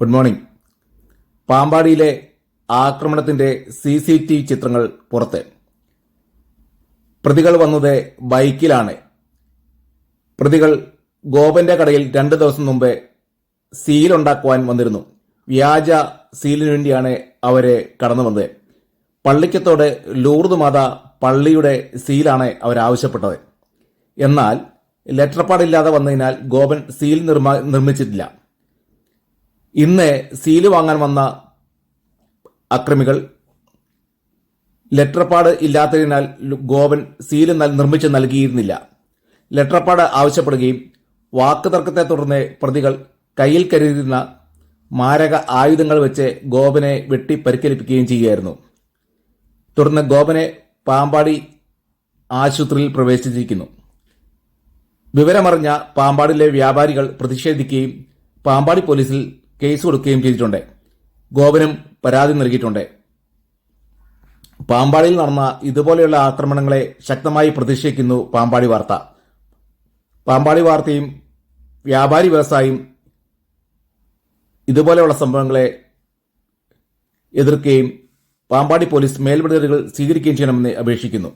Good morning. പാമ്പാടിയിലെ ആക്രമണത്തിന്റെ C C T ചിത്രങ്ങൾ പുറത്ത്. പ്രതികൾ വന്നത് ബൈക്കിലാണ്. പ്രതികൾ ഗോപന്റെ കടയിൽ രണ്ട് ദിവസം മുമ്പ് സീലുണ്ടാക്കുവാൻ വന്നിരുന്നു. വ്യാജ സീലിനു വേണ്ടിയാണ് അവരെ കടന്നു വന്നത്. പള്ളിക്കത്തോട് ലൂർദ് മാത പള്ളിയുടെ സീലാണ് അവരാവശ്യപ്പെട്ടത് എന്നാൽ ലെറ്റർപാടില്ലാതെ വന്നതിനാൽ ഗോപൻ സീൽ നിർമ്മിച്ചിട്ടില്ല. ഇന്ന് സീൽ വാങ്ങാൻ വന്ന അക്രമികൾ ലെറ്റർപാഡ് ഇല്ലാത്തതിനാൽ ഗോവൻ സീൽ നിർമ്മിച്ച് നൽകിയിരുന്നില്ല. ലെറ്റർപാഡ് ആവശ്യപ്പെടുകയും വാക്ക് തർക്കത്തെ തുടർന്ന് പ്രതികൾ കയ്യിൽ കരുതിയിരുന്ന മാരക ആയുധങ്ങൾ വെച്ച് ഗോപനെ വെട്ടി പരിക്കേൽപ്പിക്കുകയും ചെയ്യുകയായിരുന്നു. തുടർന്ന് ഗോപനെ പാമ്പാടി ആശുപത്രിയിൽ പ്രവേശിച്ചിരിക്കുന്നു. വിവരമറിഞ്ഞ പാമ്പാടിലെ വ്യാപാരികൾ പ്രതിഷേധിക്കുകയും പാമ്പാടി പോലീസിൽ കേസ് കൊടുക്കുകയും ചെയ്തിട്ടുണ്ട്. ഗോപനും പരാതി നൽകിയിട്ടുണ്ട്. പാമ്പാടിയിൽ നടന്ന ഇതുപോലെയുള്ള ആക്രമണങ്ങളെ ശക്തമായി പ്രതിഷേധിക്കുന്നു പാമ്പാടി വാർത്ത. പാമ്പാടി വാർത്തയും വ്യാപാരി വ്യവസായം ഇതുപോലെയുള്ള സംഭവങ്ങളെ എതിർക്കുകയും പാമ്പാടി പോലീസ് മേൽപടികൾ സ്വീകരിക്കുകയും ചെയ്യണമെന്ന് അപേക്ഷിക്കുന്നു.